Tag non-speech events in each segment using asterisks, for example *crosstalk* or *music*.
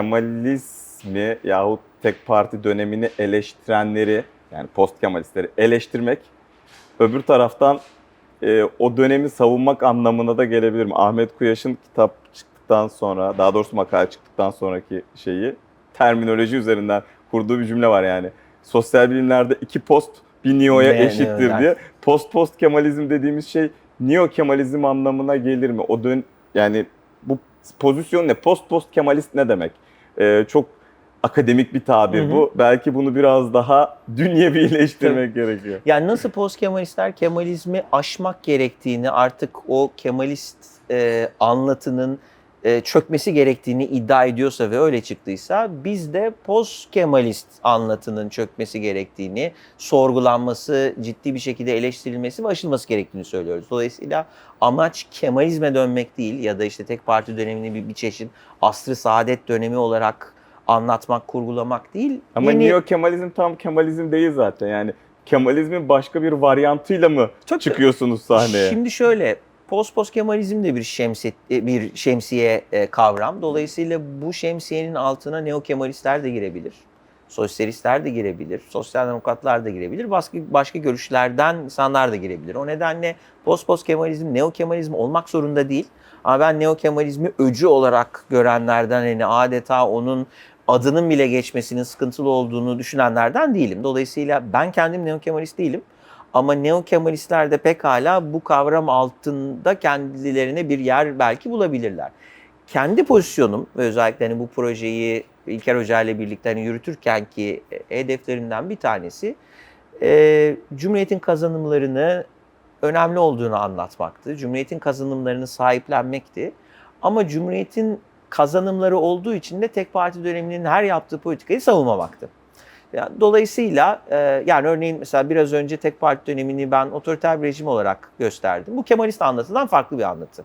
Kemalizmi yahut tek parti dönemini eleştirenleri yani post Kemalistleri eleştirmek öbür taraftan e, o dönemi savunmak anlamına da gelebilir mi? Ahmet Kuyaş'ın kitap çıktıktan sonra daha doğrusu makale çıktıktan sonraki şeyi terminoloji üzerinden kurduğu bir cümle var yani. Sosyal bilimlerde iki post bir neo'ya Ne- eşittir diye. Post post Kemalizm dediğimiz şey neo Kemalizm anlamına gelir mi? O dön yani bu pozisyon ne? Post post Kemalist ne demek? Ee, çok akademik bir tabir Hı hı. bu. Belki bunu biraz daha *laughs* dünyevileştirmek gerekiyor. Yani nasıl post Kemalistler Kemalizmi aşmak gerektiğini artık o Kemalist e, anlatının e, çökmesi gerektiğini iddia ediyorsa ve öyle çıktıysa biz de post Kemalist anlatının çökmesi gerektiğini, sorgulanması, ciddi bir şekilde eleştirilmesi ve aşılması gerektiğini söylüyoruz. Dolayısıyla amaç Kemalizme dönmek değil ya da işte tek parti dönemini bir, bir çeşit asrı saadet dönemi olarak anlatmak, kurgulamak değil. Ama Yeni- neo Kemalizm tam Kemalizm değil zaten. Yani Kemalizmin başka bir varyantıyla mı Tabii. çıkıyorsunuz sahneye? Şimdi şöyle post post Kemalizm de bir şemsiye, bir şemsiye e, kavram. Dolayısıyla bu şemsiyenin altına neo Kemalistler de girebilir. Sosyalistler de girebilir, sosyal demokratlar da girebilir, başka, başka görüşlerden insanlar da girebilir. O nedenle post post Kemalizm, neo Kemalizm olmak zorunda değil. Ama ben neo Kemalizmi öcü olarak görenlerden hani adeta onun adının bile geçmesinin sıkıntılı olduğunu düşünenlerden değilim. Dolayısıyla ben kendim neo Kemalist değilim. Ama neo Kemalistler de pekala bu kavram altında kendilerine bir yer belki bulabilirler. Kendi pozisyonum ve özellikle hani bu projeyi İlker Hoca ile birlikte hani yürütürken ki hedeflerimden bir tanesi e, Cumhuriyet'in kazanımlarını önemli olduğunu anlatmaktı. Cumhuriyet'in kazanımlarını sahiplenmekti. Ama Cumhuriyet'in kazanımları olduğu için de tek parti döneminin her yaptığı politikayı savunmamaktı. Dolayısıyla e, yani örneğin mesela biraz önce tek parti dönemini ben otoriter bir rejim olarak gösterdim. Bu Kemalist anlatıdan farklı bir anlatı.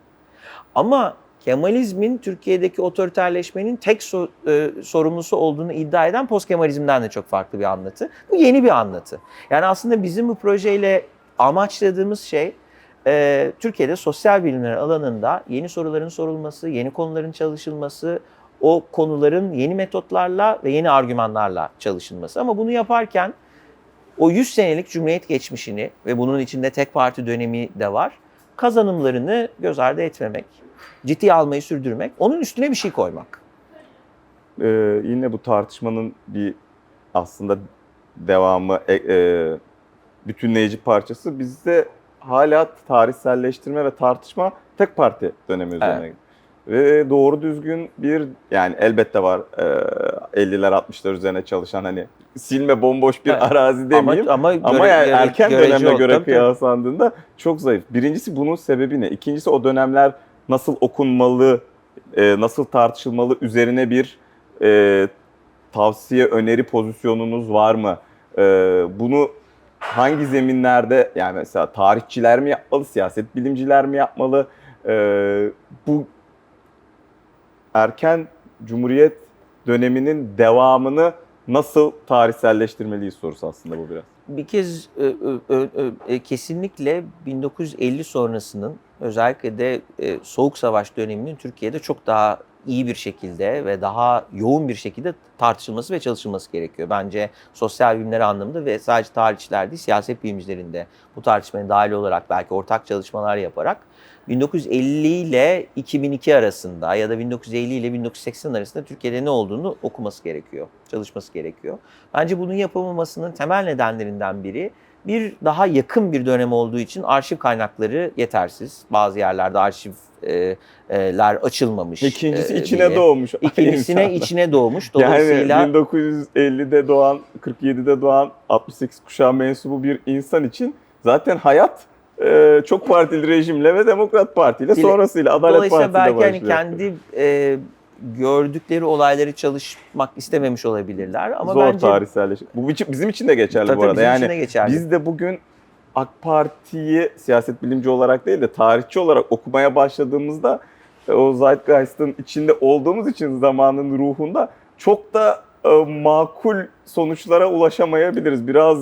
Ama Kemalizmin Türkiye'deki otoriterleşmenin tek e, sorumlusu olduğunu iddia eden post Kemalizmden de çok farklı bir anlatı. Bu yeni bir anlatı. Yani aslında bizim bu projeyle amaçladığımız şey e, Türkiye'de sosyal bilimler alanında yeni soruların sorulması, yeni konuların çalışılması, o konuların yeni metotlarla ve yeni argümanlarla çalışılması. Ama bunu yaparken o 100 senelik Cumhuriyet geçmişini ve bunun içinde tek parti dönemi de var. Kazanımlarını göz ardı etmemek, ciddiye almayı sürdürmek, onun üstüne bir şey koymak. Ee, yine bu tartışmanın bir aslında devamı, e, e, bütünleyici parçası bizde hala tarihselleştirme ve tartışma tek parti dönemi üzerine. Ve doğru düzgün bir yani elbette var e, 50'ler 60'lar üzerine çalışan hani silme bomboş bir Evet. arazi demeyeyim. ama, Ama göre- yani göre- erken o. göre tabii. kıyaslandığında çok zayıf. Birincisi bunun sebebi ne? İkincisi o dönemler nasıl okunmalı, e, nasıl tartışılmalı üzerine bir e, tavsiye, öneri pozisyonunuz var mı? E, bunu hangi zeminlerde yani mesela tarihçiler mi yapmalı, siyaset bilimciler mi yapmalı? E, bu erken Cumhuriyet döneminin devamını nasıl tarihselleştirmeliyiz sorusu aslında bu biraz. bir kez ö, ö, e, kesinlikle 1950 sonrasının özellikle de e, Soğuk Savaş döneminin Türkiye'de çok daha iyi bir şekilde ve daha yoğun bir şekilde tartışılması ve çalışılması gerekiyor. Bence sosyal bilimler anlamında ve sadece tarihçiler değil siyaset bilimcilerin de bu tartışmaya dahil olarak belki ortak çalışmalar yaparak 1950 ile 2002 arasında ya da 1950 ile 1980 arasında Türkiye'de ne olduğunu okuması gerekiyor, çalışması gerekiyor. Bence bunun yapamamasının temel nedenlerinden biri bir daha yakın bir dönem olduğu için arşiv kaynakları yetersiz. Bazı yerlerde arşivler açılmamış. İkincisi e, içine diye. doğmuş. İkincisine insanlar. içine doğmuş. Yani Dolayısıyla 1950'de doğan, 47'de doğan, 68 kuşağı mensubu bir insan için zaten hayat e, çok partili rejimle ve Demokrat Parti ile sonrasıyla Adalet Dolayısıyla Partisi'yle belki başlıyor. hani kendi e, gördükleri olayları çalışmak istememiş olabilirler ama Zor bence tarihselleşim. Bu için- bizim için de geçerli Tabii bu arada. bizim Yani için de geçerli. biz de bugün AK Parti'yi siyaset bilimci olarak değil de tarihçi olarak okumaya başladığımızda e, o Zeitgeist'ın içinde olduğumuz için zamanın ruhunda çok da e, makul sonuçlara ulaşamayabiliriz. Biraz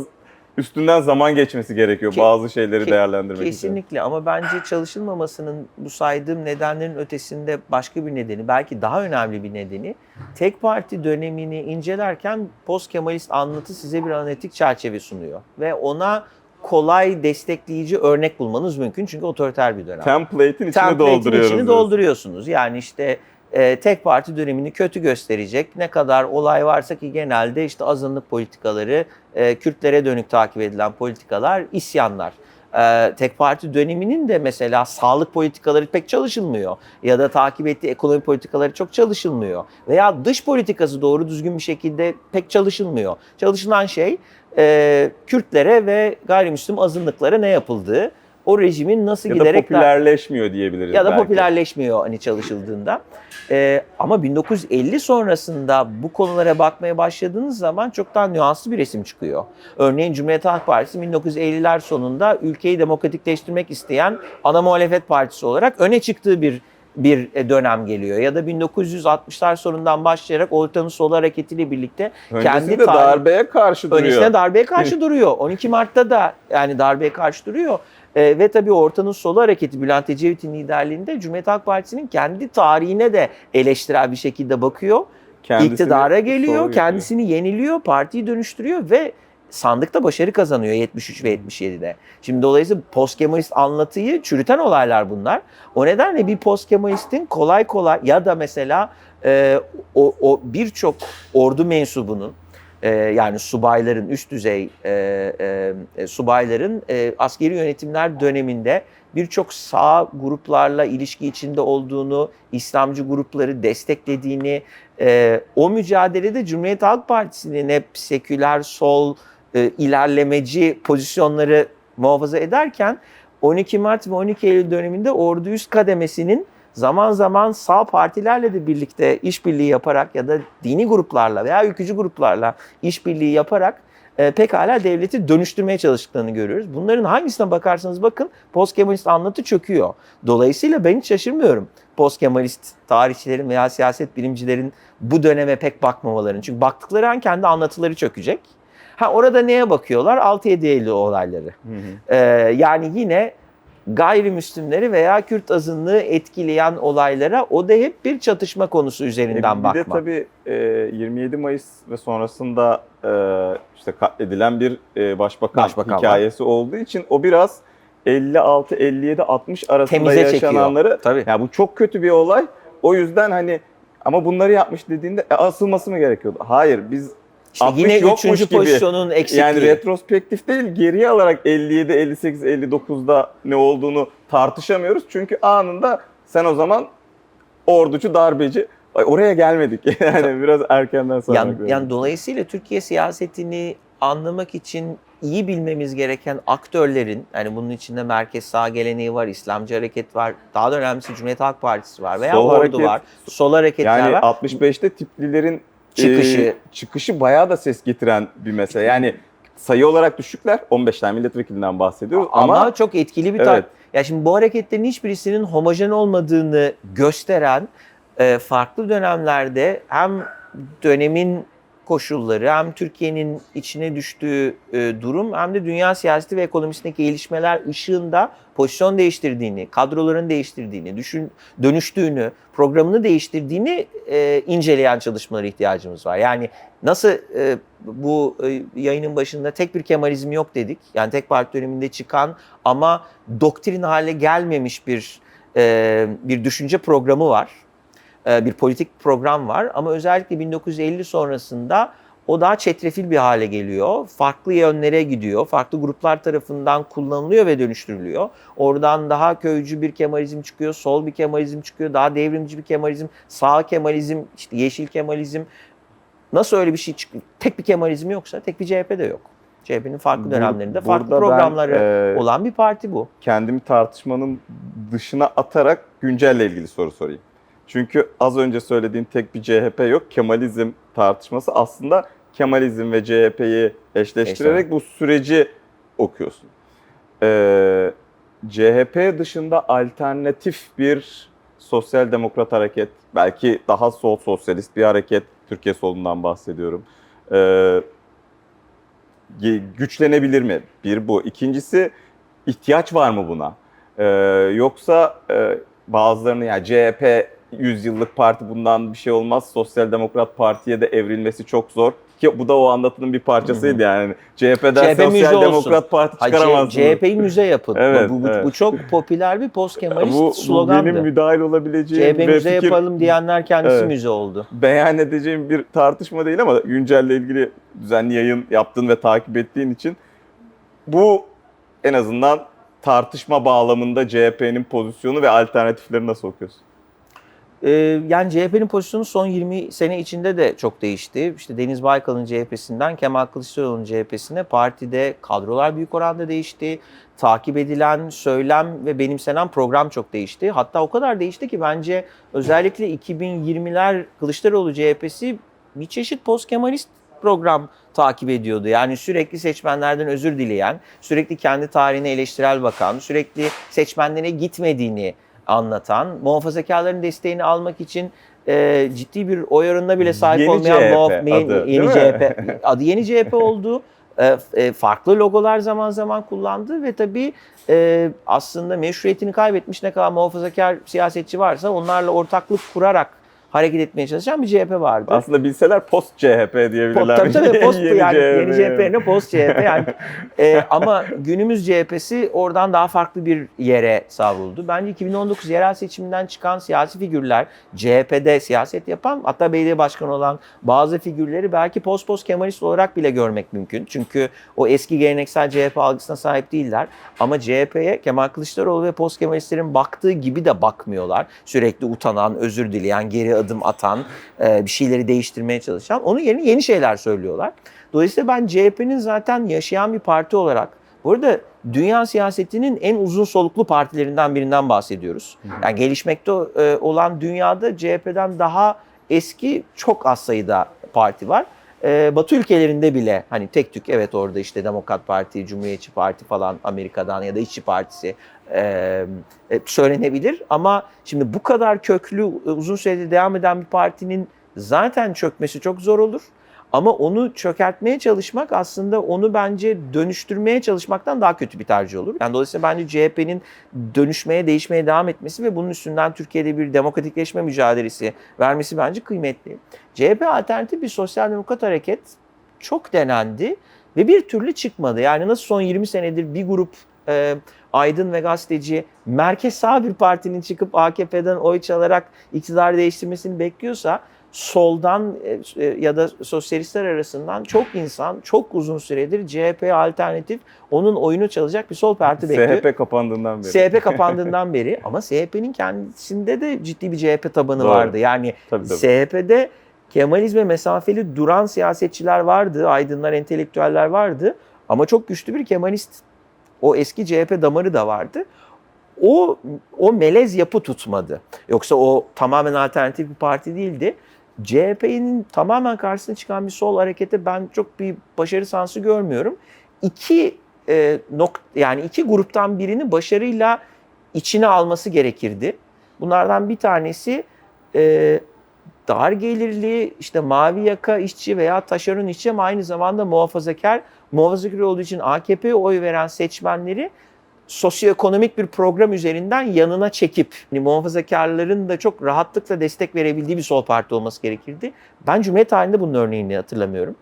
üstünden zaman geçmesi gerekiyor Ke- bazı şeyleri ke- değerlendirmek için. Kesinlikle ama bence çalışılmamasının bu saydığım nedenlerin ötesinde başka bir nedeni, belki daha önemli bir nedeni tek parti dönemini incelerken post Kemalist anlatı size bir analitik çerçeve sunuyor ve ona kolay destekleyici örnek bulmanız mümkün çünkü otoriter bir dönem. Template'in içini Template'in dolduruyoruz. içini dolduruyorsunuz. Yani işte e, tek parti dönemini kötü gösterecek ne kadar olay varsa ki genelde işte azınlık politikaları, e, Kürtlere dönük takip edilen politikalar, isyanlar. E, tek parti döneminin de mesela sağlık politikaları pek çalışılmıyor ya da takip ettiği ekonomi politikaları çok çalışılmıyor veya dış politikası doğru düzgün bir şekilde pek çalışılmıyor. Çalışılan şey e, Kürtlere ve gayrimüslim azınlıklara ne yapıldığı, o rejimin nasıl Ya da giderek popülerleşmiyor diyebiliriz ya da belki. popülerleşmiyor hani çalışıldığında. Ee, ama 1950 sonrasında bu konulara bakmaya başladığınız zaman çok daha nüanslı bir resim çıkıyor. Örneğin Cumhuriyet Halk Partisi 1950'ler sonunda ülkeyi demokratikleştirmek isteyen ana muhalefet partisi olarak öne çıktığı bir bir e, dönem geliyor. Ya da 1960'lar sonundan başlayarak Ortanın Solu Hareketi'yle birlikte Öncesinde kendi darbeye karşı duruyor. Öncesinde darbeye karşı *laughs* duruyor. 12 Mart'ta da yani darbeye karşı duruyor. Ee, ve tabii Ortanın Solu Hareketi Bülent Ecevit'in liderliğinde Cumhuriyet Halk Partisi'nin kendi tarihine de eleştirel bir şekilde bakıyor. Kendisini İktidara geliyor, kendisini yeniliyor, partiyi dönüştürüyor ve sandıkta başarı kazanıyor 73 ve 77'de. Şimdi dolayısıyla post Kemalist anlatıyı çürüten olaylar bunlar. O nedenle bir post Kemalist'in kolay kolay ya da mesela e, o, o birçok ordu mensubunun e, yani subayların üst düzey e, e, e, subayların e, askeri yönetimler döneminde birçok sağ gruplarla ilişki içinde olduğunu, İslamcı grupları desteklediğini, e, o mücadelede Cumhuriyet Halk Partisi'nin hep seküler, sol, e, ilerlemeci pozisyonları muhafaza ederken 12 Mart ve 12 Eylül döneminde ordu üst kademesinin zaman zaman sağ partilerle de birlikte işbirliği yaparak ya da dini gruplarla veya ülkücü gruplarla işbirliği yaparak e, pekala devleti dönüştürmeye çalıştıklarını görüyoruz. Bunların hangisine bakarsanız bakın post Kemalist anlatı çöküyor. Dolayısıyla ben hiç şaşırmıyorum post Kemalist tarihçilerin veya siyaset bilimcilerin bu döneme pek bakmamalarını. Çünkü baktıkları an kendi anlatıları çökecek. Ha orada neye bakıyorlar? 6-7 Eylül olayları. Hı hı. Ee, yani yine gayrimüslimleri veya Kürt azınlığı etkileyen olaylara o da hep bir çatışma konusu üzerinden E, bir bakma. de tabii e, 27 Mayıs ve sonrasında e, işte katledilen bir e, başbakan, Başbakan var. hikayesi olduğu için o biraz 56, 57, 60 arasında Temize çekiyor. yaşananları Tabii. ya bu çok kötü bir olay. O yüzden hani ama bunları yapmış dediğinde e, asılması mı gerekiyordu? Hayır biz İşte 60 yine yokmuş üçüncü gibi. pozisyonun eksikliği. yani retrospektif değil geriye alarak 57, 58, 59'da ne olduğunu tartışamıyoruz. Çünkü anında sen o zaman orducu darbeci Ay, oraya gelmedik. *laughs* Yani biraz erkenden sonra. Yani, yani dolayısıyla Türkiye siyasetini anlamak için iyi bilmemiz gereken aktörlerin, yani bunun içinde merkez sağ geleneği var, İslamcı hareket var, daha da önemlisi Cumhuriyet Halk Partisi var veya Sol Ordu hareket- var, sol hareketler yani var. 65'te tiplilerin Çıkışı. e, çıkışı bayağı da ses getiren bir mesele. Yani sayı olarak düşükler. 15 tane milletvekilinden bahsediyoruz Ama, ama, çok etkili bir tar- evet. Ya şimdi bu hareketlerin hiçbirisinin homojen olmadığını gösteren e, farklı dönemlerde hem dönemin koşulları hem Türkiye'nin içine düştüğü e, durum hem de dünya siyaseti ve ekonomisindeki gelişmeler ışığında pozisyon değiştirdiğini, kadroların değiştirdiğini, düşün, dönüştüğünü, programını değiştirdiğini e, inceleyen çalışmalara ihtiyacımız var. Yani nasıl e, bu yayının başında tek bir Kemalizm yok dedik. Yani tek parti döneminde çıkan ama doktrin hale gelmemiş bir bir düşünce programı var. E, bir politik program var ama özellikle 1950 sonrasında o daha çetrefil bir hale geliyor. Farklı yönlere gidiyor. Farklı gruplar tarafından kullanılıyor ve dönüştürülüyor. Oradan daha köycü bir Kemalizm çıkıyor, sol bir Kemalizm çıkıyor, daha devrimci bir Kemalizm, sağ Kemalizm, işte yeşil Kemalizm. Nasıl öyle bir şey çıkıyor? Tek bir Kemalizm yoksa tek bir CHP de yok. CHP'nin farklı dönemlerinde farklı burada ben, programları e, olan bir parti bu. kendimi tartışmanın dışına atarak güncelle ilgili soru sorayım. Çünkü az önce söylediğim tek bir CHP yok. Kemalizm tartışması aslında Kemalizm ve CHP'yi eşleştirerek bu süreci okuyorsun. Ee, CHP dışında alternatif bir sosyal demokrat hareket, belki daha sol sosyalist bir hareket, Türkiye solundan bahsediyorum. Ee, güçlenebilir mi? Bir bu. İkincisi ihtiyaç var mı buna? Ee, yoksa e, bazılarını ya CHP 100 yıllık parti bundan bir şey olmaz. Sosyal Demokrat Parti'ye de evrilmesi çok zor. Ki bu da o anlatının bir parçasıydı yani. CHP'den CHP Sosyal olsun. Demokrat Parti Ha, C- çıkaramazsınız. CHP'yi müze yapın. Evet, bu, bu, evet. bu çok popüler bir post Kemalist bu, bu slogandı. benim müdahil olabileceğim CHP ve müze fikir yapalım diyenler kendisi Evet. müze oldu. beyan beyan edeceğim bir tartışma değil ama güncelle ilgili düzenli yayın yaptığın ve takip ettiğin için bu en azından tartışma bağlamında CHP'nin pozisyonu ve alternatifleri nasıl okuyorsun? Ee, yani CHP'nin pozisyonu son 20 sene içinde de çok değişti. İşte Deniz Baykal'ın CHP'sinden Kemal Kılıçdaroğlu'nun CHP'sine partide kadrolar büyük oranda değişti. Takip edilen, söylem ve benimsenen program çok değişti. Hatta o kadar değişti ki bence özellikle 2020'ler Kılıçdaroğlu CHP'si bir çeşit post Kemalist program takip ediyordu. Yani sürekli seçmenlerden özür dileyen, sürekli kendi tarihine eleştirel bakan, sürekli seçmenlere gitmediğini anlatan, muhafazakarların desteğini almak için e, ciddi bir oy oranına bile sahip Yeni olmayan CHP muhaf- yeni, adı, yeni? CHP adı yeni CHP oldu. E, e, farklı logolar zaman zaman kullandı ve tabii e, aslında meşruiyetini kaybetmiş ne kadar muhafazakar siyasetçi varsa onlarla ortaklık kurarak hareket etmeye çalışan bir CHP vardı. Aslında bilseler post CHP diyebilirler. Tabii tabii post *laughs* Yeni yani CHP. yeni CHP ne post CHP yani Ee, *laughs* ama günümüz CHP'si oradan daha farklı bir yere savruldu. Bence 2019 yerel seçiminden çıkan siyasi figürler CHP'de siyaset yapan hatta belediye başkanı olan bazı figürleri belki post post Kemalist olarak bile görmek mümkün. Çünkü o eski geleneksel CHP algısına sahip değiller. Ama CHP'ye Kemal Kılıçdaroğlu ve post Kemalistlerin baktığı gibi de bakmıyorlar. Sürekli utanan, özür dileyen, geri adım atan, e, bir şeyleri değiştirmeye çalışan. Onun yerine yeni şeyler söylüyorlar. Dolayısıyla ben CHP'nin zaten yaşayan bir parti olarak, bu arada dünya siyasetinin en uzun soluklu partilerinden birinden bahsediyoruz. Yani gelişmekte e, olan dünyada CHP'den daha eski çok az sayıda parti var. E, Batı ülkelerinde bile hani tek tük evet orada işte Demokrat Parti, Cumhuriyetçi Parti falan Amerika'dan ya da İşçi Partisi e, söylenebilir. Ama şimdi bu kadar köklü uzun süredir devam eden bir partinin zaten çökmesi çok zor olur. Ama onu çökertmeye çalışmak aslında onu bence dönüştürmeye çalışmaktan daha kötü bir tercih olur. Yani dolayısıyla bence CHP'nin dönüşmeye, değişmeye devam etmesi ve bunun üstünden Türkiye'de bir demokratikleşme mücadelesi vermesi bence kıymetli. CHP alternatif bir sosyal demokrat hareket çok denendi ve bir türlü çıkmadı. Yani nasıl son 20 senedir bir grup e, aydın ve gazeteci merkez sağ bir partinin çıkıp AKP'den oy çalarak iktidar değiştirmesini bekliyorsa soldan e, e, ya da sosyalistler arasından çok insan çok uzun süredir CHP'ye alternatif onun oyunu çalacak bir sol parti bekliyor. CHP kapandığından beri. CHP kapandığından beri *laughs* ama CHP'nin kendisinde de ciddi bir CHP tabanı Doğru. vardı. Yani Tabii, tabii. CHP'de Kemalizme mesafeli duran siyasetçiler vardı, aydınlar, entelektüeller vardı ama çok güçlü bir Kemalist o eski CHP damarı da vardı. O o melez yapı tutmadı. Yoksa o tamamen alternatif bir parti değildi. CHP'nin tamamen karşısına çıkan bir sol harekete ben çok bir başarı sansı görmüyorum. İki e, nok yani iki gruptan birini başarıyla içine alması gerekirdi. Bunlardan bir tanesi e, dar gelirli işte mavi yaka işçi veya taşeron işçi ama aynı zamanda muhafazakar. Muhafazakar olduğu için AKP'ye oy veren seçmenleri sosyoekonomik bir program üzerinden yanına çekip hani muhafazakarların da çok rahatlıkla destek verebildiği bir sol parti olması gerekirdi. Ben Cumhuriyet halinde bunun örneğini hatırlamıyorum.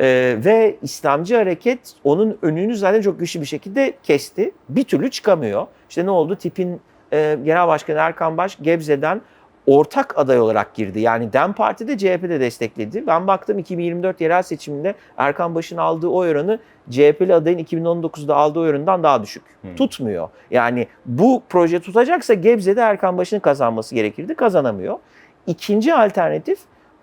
Ee, ve İslamcı hareket onun önünü zaten çok güçlü bir şekilde kesti. Bir türlü çıkamıyor. İşte ne oldu? Tip'in e, genel başkanı Erkan Baş Gebze'den ortak aday olarak girdi. Yani DEM Parti de CHP de destekledi. Ben baktım 2024 yerel seçiminde Erkan Baş'ın aldığı oy oranı CHP'li adayın 2019'da aldığı oy oranından daha düşük. Hmm. Tutmuyor. Yani bu proje tutacaksa Gebze'de Erkan Baş'ın kazanması gerekirdi. Kazanamıyor. İkinci alternatif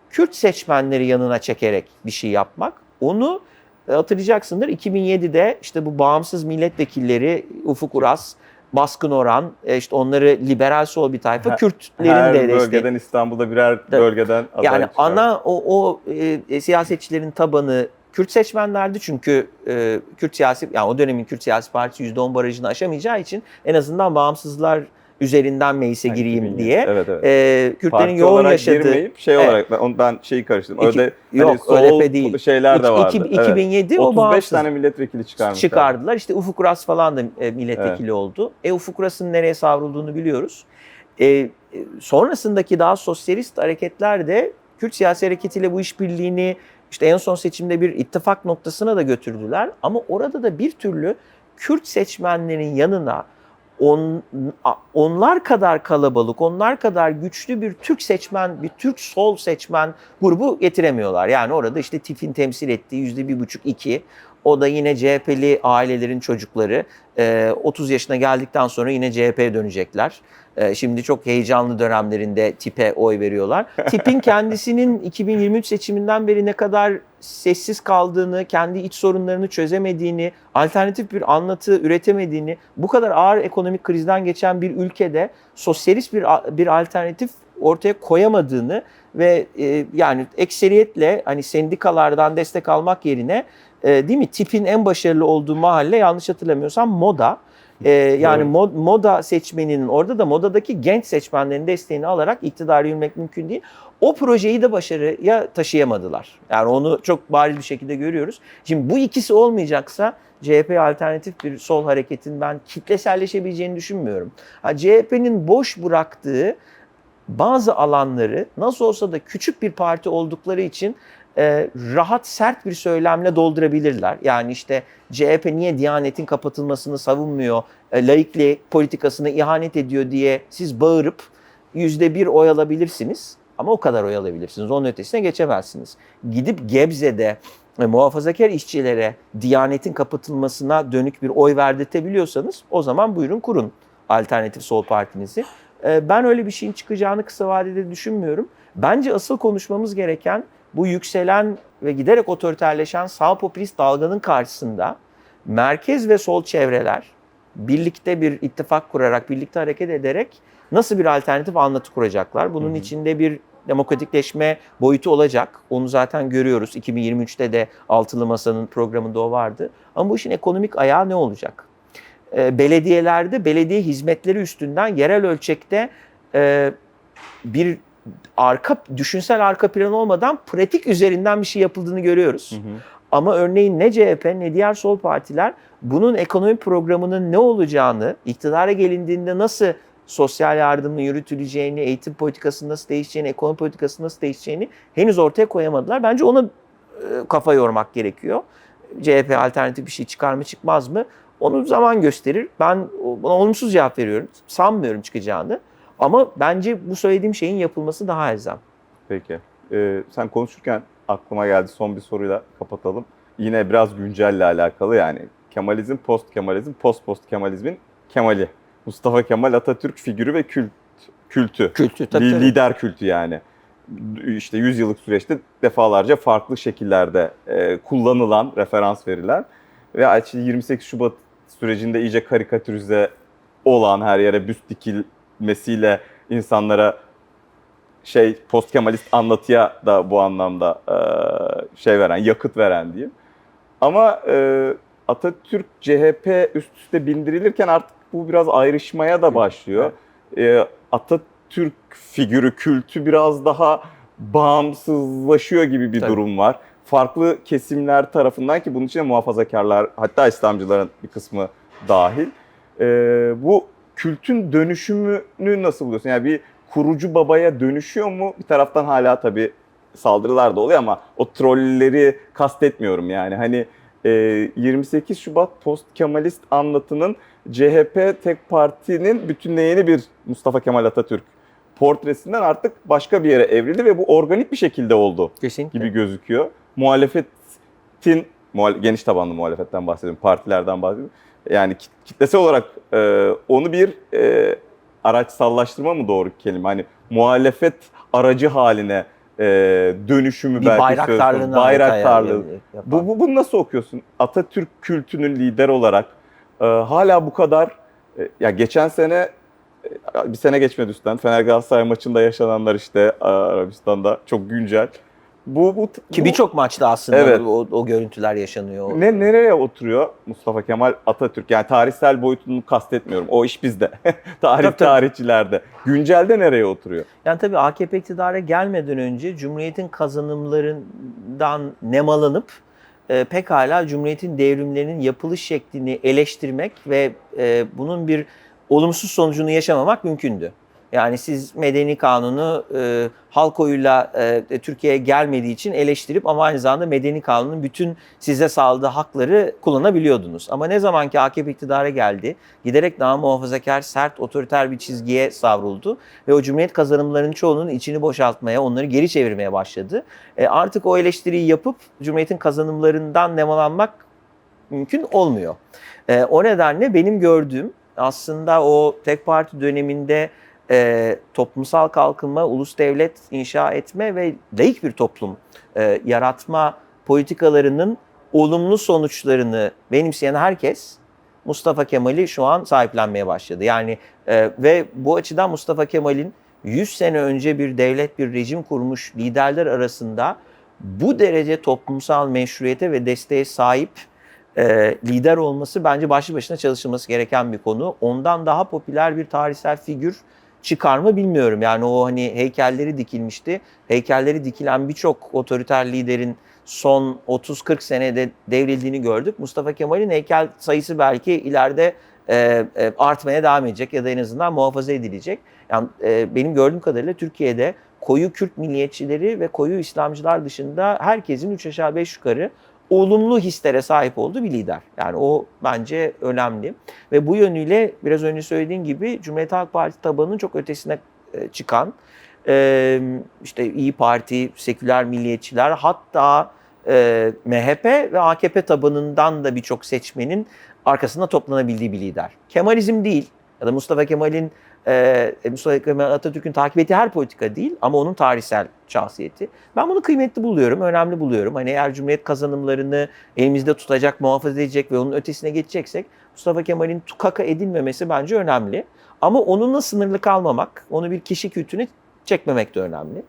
Kürt seçmenleri yanına çekerek bir şey yapmak. Onu e, hatırlayacaksındır 2007'de işte bu bağımsız milletvekilleri Ufuk Uras, Baskın Oran, e, işte onları liberal sol bir tayfa Her- Kürtlerin Her de destek. bölgeden İstanbul'da birer Tabii. bölgeden aday Yani çıkardı. ana o, o e, e, siyasetçilerin tabanı Kürt seçmenlerdi çünkü e, Kürt siyasi yani o dönemin Kürt siyasi partisi %10 barajını aşamayacağı için en azından bağımsızlar üzerinden meclise gireyim 2007. diye. Evet evet. E, Kürtlerin Parti yoğun olarak yaşadığı girmeyip şey Evet. olarak ben, onu, ben şeyi karıştırdım. İki- Öyle yok, hani ÖLP değil. şeyler de vardı. iki- Evet. 2007 o 35 bağımsız tane milletvekili çıkarmışlar. çıkardılar. İşte Ufuk Uras falan da e, milletvekili oldu. E Ufuk Uras'ın nereye savrulduğunu biliyoruz. E, e, sonrasındaki daha sosyalist hareketler de Kürt siyasi hareketiyle bu işbirliğini işte en son seçimde bir ittifak noktasına da götürdüler. Ama orada da bir türlü Kürt seçmenlerin yanına on, onlar kadar kalabalık, onlar kadar güçlü bir Türk seçmen, bir Türk sol seçmen grubu getiremiyorlar. Yani orada işte TİF'in temsil ettiği yüzde bir buçuk iki. O da yine CHP'li ailelerin çocukları. Ee, 30 yaşına geldikten sonra yine CHP'ye dönecekler. Ee, Şimdi çok heyecanlı dönemlerinde tipe oy veriyorlar. Tipin kendisinin *laughs* 2023 seçiminden beri ne kadar sessiz kaldığını, kendi iç sorunlarını çözemediğini, alternatif bir anlatı üretemediğini, bu kadar ağır ekonomik krizden geçen bir ülkede sosyalist bir bir alternatif ortaya koyamadığını ve e, yani ekseriyetle hani sendikalardan destek almak yerine e, değil mi tipin en başarılı olduğu mahalle yanlış hatırlamıyorsam moda. E, yani Doğru. mod, moda seçmeninin orada da modadaki genç seçmenlerin desteğini alarak iktidara yürümek mümkün değil. O projeyi de başarıya taşıyamadılar. Yani onu çok bariz bir şekilde görüyoruz. Şimdi bu ikisi olmayacaksa CHP alternatif bir sol hareketin ben kitleselleşebileceğini düşünmüyorum. Ha, CHP'nin boş bıraktığı bazı alanları nasıl olsa da küçük bir parti oldukları için e, rahat sert bir söylemle doldurabilirler. Yani işte CHP niye Diyanet'in kapatılmasını savunmuyor, e, laiklik politikasına ihanet ediyor diye siz bağırıp yüzde bir oy alabilirsiniz. Ama o kadar oy alabilirsiniz. Onun ötesine geçemezsiniz. Gidip Gebze'de e, muhafazakar işçilere Diyanet'in kapatılmasına dönük bir oy verdirtebiliyorsanız o zaman buyurun kurun alternatif sol partinizi. E, Ben öyle bir şeyin çıkacağını kısa vadede düşünmüyorum. Bence asıl konuşmamız gereken bu yükselen ve giderek otoriterleşen sağ popülist dalganın karşısında merkez ve sol çevreler birlikte bir ittifak kurarak, birlikte hareket ederek nasıl bir alternatif anlatı kuracaklar? Bunun Hı hı. içinde bir demokratikleşme boyutu olacak. Onu zaten görüyoruz. 2023'te de Altılı Masa'nın programında o vardı. Ama bu işin ekonomik ayağı ne olacak? E, belediyelerde belediye hizmetleri üstünden yerel ölçekte e, bir arka düşünsel arka plan olmadan pratik üzerinden bir şey yapıldığını görüyoruz. Hı hı. Ama örneğin ne CHP ne diğer sol partiler bunun ekonomi programının ne olacağını, iktidara gelindiğinde nasıl sosyal yardımın yürütüleceğini, eğitim politikasının nasıl değişeceğini, ekonomi politikasının nasıl değişeceğini henüz ortaya koyamadılar. Bence ona e, kafa yormak gerekiyor. CHP alternatif bir şey çıkar mı çıkmaz mı? Onu zaman gösterir. Ben buna olumsuz cevap veriyorum. Sanmıyorum çıkacağını. Ama bence bu söylediğim şeyin yapılması daha elzem. Peki. Ee, sen konuşurken aklıma geldi son bir soruyla kapatalım. Yine biraz güncelle alakalı yani. Kemalizm, post Kemalizm, post post Kemalizmin Kemali. Mustafa Kemal Atatürk figürü ve kült, kültü. Kültü tabii. Li- tabii. lider kültü yani. İşte 100 yıllık süreçte defalarca farklı şekillerde e, kullanılan, referans verilen ve işte 28 Şubat sürecinde iyice karikatürize olan her yere büst dikilmesiyle insanlara şey post Kemalist anlatıya da bu anlamda e, şey veren, yakıt veren diyeyim. Ama e, Atatürk CHP üst üste bindirilirken artık bu biraz ayrışmaya da başlıyor. E, Atatürk figürü, kültü biraz daha bağımsızlaşıyor gibi bir Tabii. durum var. Farklı kesimler tarafından ki bunun içine muhafazakarlar hatta İslamcıların bir kısmı dahil. E, bu kültün dönüşümünü nasıl buluyorsun? Yani bir kurucu babaya dönüşüyor mu? Bir taraftan hala tabii saldırılar da oluyor ama o trolleri kastetmiyorum yani. Hani e, 28 Şubat post Kemalist anlatının CHP tek partinin bütünleyeni bir Mustafa Kemal Atatürk portresinden artık başka bir yere evrildi ve bu organik bir şekilde oldu Kesinlikle. gibi gözüküyor. Muhalefetin, muhal- geniş tabanlı muhalefetten bahsediyorum, partilerden bahsediyorum. Yani kit- kitlesel olarak e, onu bir e, araçsallaştırma mı doğru kelime? Hani muhalefet aracı haline e, dönüşümü bir belki konusu. Bayraktarlığı. Bu, bu, bunu nasıl okuyorsun? Atatürk kültünün lider olarak e, hala bu kadar e, ya geçen sene e, bir sene geçmedi üstten. Fener Galatasaray maçında yaşananlar işte Arabistan'da çok güncel. Bu bu Ki birçok maçta aslında Evet. o, o görüntüler yaşanıyor. ne nereye oturuyor Mustafa Kemal Atatürk? Yani tarihsel boyutunu kastetmiyorum. O iş bizde. *laughs* Tarih Tabii, tabii. tarihçilerde. Güncelde nereye oturuyor? Yani tabii AKP iktidara gelmeden önce Cumhuriyet'in kazanımlarından nemalanıp e, pekala Cumhuriyet'in devrimlerinin yapılış şeklini eleştirmek ve e, bunun bir olumsuz sonucunu yaşamamak mümkündü. Yani siz medeni kanunu e, halk oyuyla e, Türkiye'ye gelmediği için eleştirip ama aynı zamanda medeni kanunun bütün size sağladığı hakları kullanabiliyordunuz. Ama ne zaman ki AKP iktidara geldi, giderek daha muhafazakar, sert, otoriter bir çizgiye savruldu ve o cumhuriyet kazanımlarının çoğunun içini boşaltmaya, onları geri çevirmeye başladı. E, artık o eleştiriyi yapıp cumhuriyetin kazanımlarından nemalanmak mümkün olmuyor. E, o nedenle benim gördüğüm aslında o tek parti döneminde e, toplumsal kalkınma, ulus devlet inşa etme ve laik bir toplum e, yaratma politikalarının olumlu sonuçlarını benimseyen herkes Mustafa Kemal'i şu an sahiplenmeye başladı. Yani e, ve bu açıdan Mustafa Kemal'in 100 sene önce bir devlet, bir rejim kurmuş liderler arasında bu derece toplumsal meşruiyete ve desteğe sahip e, lider olması bence başlı başına çalışılması gereken bir konu. Ondan daha popüler bir tarihsel figür çıkar mı bilmiyorum. Yani o hani heykelleri dikilmişti. Heykelleri dikilen birçok otoriter liderin son 30-40 senede devrildiğini gördük. Mustafa Kemal'in heykel sayısı belki ileride e, e, artmaya devam edecek ya da en azından muhafaza edilecek. Yani e, benim gördüğüm kadarıyla Türkiye'de koyu Kürt milliyetçileri ve koyu İslamcılar dışında herkesin 3 aşağı 5 yukarı olumlu hislere sahip olduğu bir lider. Yani o bence önemli. Ve bu yönüyle biraz önce söylediğim gibi Cumhuriyet Halk Partisi tabanının çok ötesine e, çıkan e, işte İyi Parti, seküler milliyetçiler hatta e, MHP ve AKP tabanından da birçok seçmenin arkasında toplanabildiği bir lider. Kemalizm değil ya da Mustafa Kemal'in e, Mustafa Kemal Atatürk'ün takip ettiği her politika değil ama onun tarihsel şahsiyeti. Ben bunu kıymetli buluyorum, önemli buluyorum. Hani eğer Cumhuriyet kazanımlarını elimizde tutacak, muhafaza edecek ve onun ötesine geçeceksek Mustafa Kemal'in tukaka edilmemesi bence önemli. Ama onunla sınırlı kalmamak, onu bir kişi kültüne çekmemek de önemli.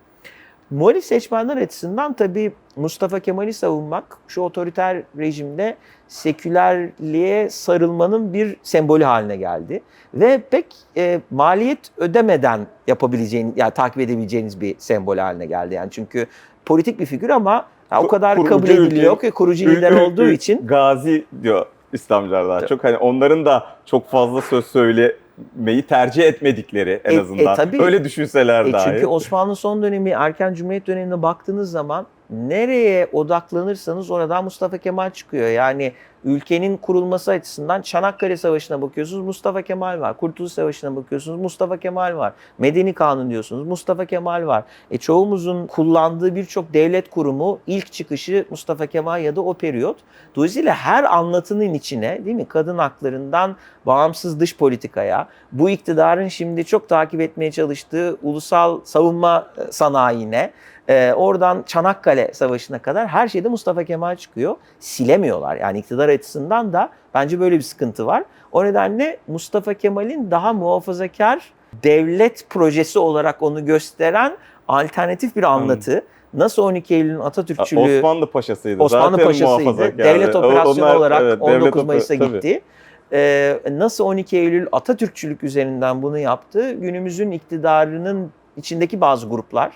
Muhalif seçmenler açısından tabii Mustafa Kemal'i savunmak şu otoriter rejimde sekülerliğe sarılmanın bir sembolü haline geldi. Ve pek e, maliyet ödemeden yapabileceğin, yani takip edebileceğiniz bir sembol haline geldi. Yani çünkü politik bir figür ama ya o kadar kurucu kabul ediliyor ülke- ki kurucu lider olduğu için Gazi diyor İslamcılar daha çok. Hani onların da çok fazla söz söylemeyi tercih etmedikleri en E- e, azından. tabii. Öyle düşünseler E dahi. çünkü Osmanlı son dönemi, erken Cumhuriyet dönemine baktığınız zaman nereye odaklanırsanız oradan Mustafa Kemal çıkıyor. Yani ülkenin kurulması açısından Çanakkale Savaşı'na bakıyorsunuz Mustafa Kemal var. Kurtuluş Savaşı'na bakıyorsunuz Mustafa Kemal var. Medeni Kanun diyorsunuz Mustafa Kemal var. E çoğumuzun kullandığı birçok devlet kurumu ilk çıkışı Mustafa Kemal ya da o periyot. Dolayısıyla her anlatının içine değil mi kadın haklarından bağımsız dış politikaya, bu iktidarın şimdi çok takip etmeye çalıştığı ulusal savunma e, sanayine, e, oradan Çanakkale Savaşı'na kadar her şeyde Mustafa Kemal çıkıyor. Silemiyorlar. Yani iktidar açısından da bence böyle bir sıkıntı var. O nedenle Mustafa Kemal'in daha muhafazakar devlet projesi olarak onu gösteren alternatif bir anlatı. Nasıl 12 Eylül'ün Atatürkçülüğü Osmanlı Paşasıydı. Osmanlı Zaten Paşasıydı. Devlet operasyonu onlar- olarak evet, 19 devlet oper- Mayıs'a tabii. gitti. Ee, nasıl 12 Eylül Atatürkçülük üzerinden bunu yaptı? Günümüzün iktidarının içindeki bazı gruplar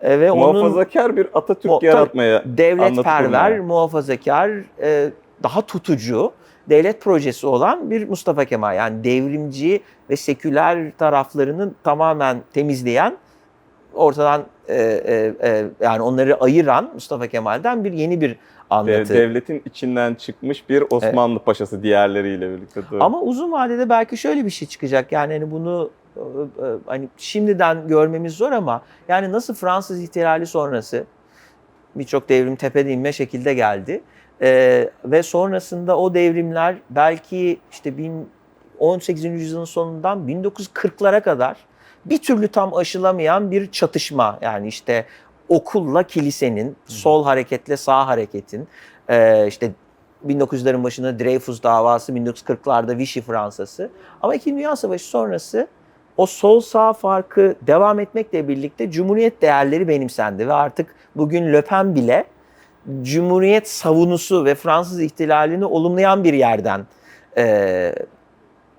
e, ve onun Muhafazakar bir Atatürk O- yaratmaya devletperver, muhafazakar, e, daha tutucu devlet projesi olan bir Mustafa Kemal. Yani devrimci ve seküler taraflarını tamamen temizleyen, ortadan e, e, e, yani onları ayıran Mustafa Kemal'den bir yeni bir anlatı. devletin içinden çıkmış bir Osmanlı Paşası diğerleriyle birlikte. Doğru. Ama uzun vadede belki şöyle bir şey çıkacak. Yani hani bunu hani şimdiden görmemiz zor ama yani nasıl Fransız ihtilali sonrası birçok devrim tepede inme şekilde geldi. E, ve sonrasında o devrimler belki işte bin- 18. yüzyılın sonundan 1940'lara kadar bir türlü tam aşılamayan bir çatışma. Yani işte okulla kilisenin, sol hareketle sağ hareketin, e, işte 1900'lerin başında Dreyfus davası, 1940'larda Vichy Fransa'sı. Ama İkinci Dünya Savaşı sonrası o sol sağ farkı devam etmekle birlikte Cumhuriyet değerleri benimsendi ve artık bugün Le Pen bile Cumhuriyet savunusu ve Fransız ihtilalini olumlayan bir yerden e,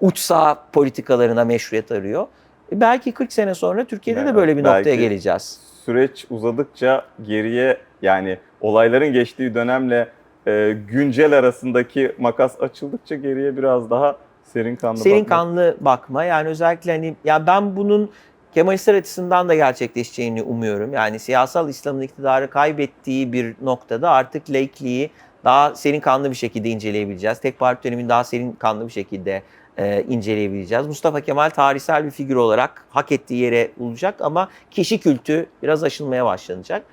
uç sağ politikalarına meşruiyet arıyor. E, belki 40 sene sonra Türkiye'de de Evet, böyle bir noktaya geleceğiz. Süreç uzadıkça geriye yani olayların geçtiği dönemle e, güncel arasındaki makas açıldıkça geriye biraz daha serin kanlı Senin bakmak. kanlı bakma yani özellikle hani ya ben bunun Kemalistler açısından da gerçekleşeceğini umuyorum. Yani siyasal İslam'ın iktidarı kaybettiği bir noktada artık laikliği daha serin kanlı bir şekilde inceleyebileceğiz. Tek parti dönemini daha serin kanlı bir şekilde e, inceleyebileceğiz. Mustafa Kemal tarihsel bir figür olarak hak ettiği yere bulacak ama kişi kültü biraz aşılmaya başlanacak.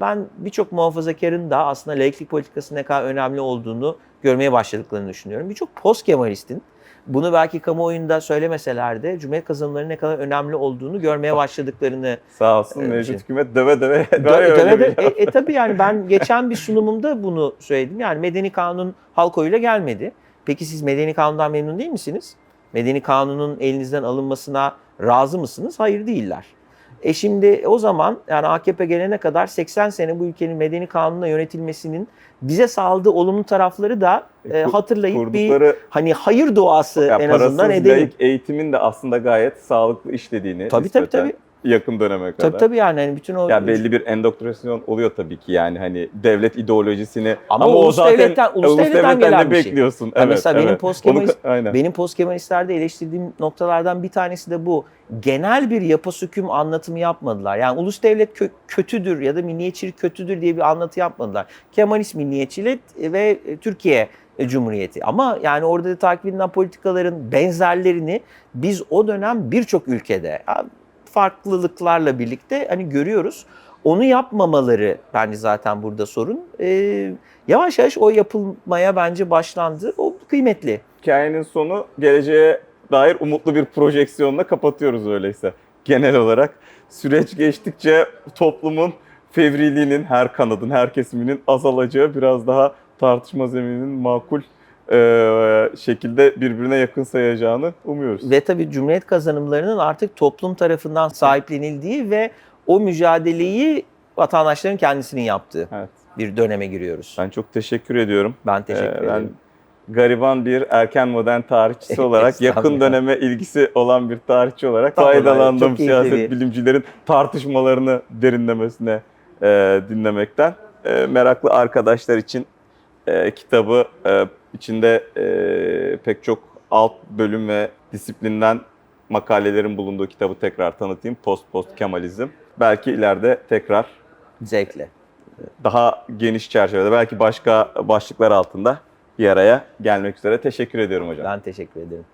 Ben birçok muhafazakarın da aslında laiklik politikası ne kadar önemli olduğunu görmeye başladıklarını düşünüyorum. Birçok post Kemalistin bunu belki kamuoyunda söylemeseler de Cumhuriyet kazanımlarının ne kadar önemli olduğunu görmeye başladıklarını Sağ olsun Evet, mevcut şey. hükümet döve döve Dö- *laughs* döve bir de- e, e, tabii yani ben geçen bir sunumumda bunu söyledim. Yani medeni kanun halk oyuyla gelmedi. Peki siz medeni kanundan memnun değil misiniz? Medeni kanunun elinizden alınmasına razı mısınız? Hayır değiller. E şimdi o zaman yani AKP gelene kadar 80 sene bu ülkenin medeni kanunla yönetilmesinin bize sağladığı olumlu tarafları da E, e, hatırlayıp bir kurdukları hani hayır duası en azından edelim. eğitimin de aslında gayet sağlıklı işlediğini Tabii tabii nispeten tabii. Yakın döneme kadar. Tabii tabii yani hani bütün o Ya belli bir endoktrinisyon oluyor tabii ki yani hani devlet ideolojisini Ama ulus devletten- ulus devletten gelen ne bir şey. bekliyorsun? Ya Evet, mesela benim evet. post Onu- Kemalist-. Benim post Kemalistlerde eleştirdiğim noktalardan bir tanesi de bu. Genel bir yapı söküm anlatımı yapmadılar. Yani ulus devlet kö- kötüdür ya da milliyetçilik kötüdür diye bir anlatı yapmadılar. Kemalist milliyetçilik ve Türkiye Cumhuriyeti. Ama yani orada da takip edilen politikaların benzerlerini biz o dönem birçok ülkede farklılıklarla birlikte hani görüyoruz. Onu yapmamaları bence zaten burada sorun. Ee, yavaş yavaş o yapılmaya bence başlandı. O kıymetli. Hikayenin sonu geleceğe dair umutlu bir projeksiyonla kapatıyoruz öyleyse. Genel olarak süreç geçtikçe toplumun fevriliğinin her kanadın, her kesiminin azalacağı biraz daha tartışma zemininin makul şekilde birbirine yakın sayacağını umuyoruz. Ve tabii Cumhuriyet kazanımlarının artık toplum tarafından sahiplenildiği ve o mücadeleyi vatandaşların kendisinin yaptığı Evet. bir döneme giriyoruz. Ben çok teşekkür ediyorum. Ben teşekkür Ee, ederim. Ben gariban bir erken modern tarihçisi *laughs* olarak yakın döneme ilgisi olan bir tarihçi olarak Estağfurullah, faydalandım keyifli siyaset bir- bilimcilerin tartışmalarını derinlemesine e, dinlemekten. E, meraklı arkadaşlar için e, kitabı e, içinde e, pek çok alt bölüm ve disiplinden makalelerin bulunduğu kitabı tekrar tanıtayım. Post Post Kemalizm. Belki ileride tekrar Zevkle. daha geniş çerçevede belki başka başlıklar altında bir araya gelmek üzere. Teşekkür ediyorum hocam. Ben teşekkür ederim.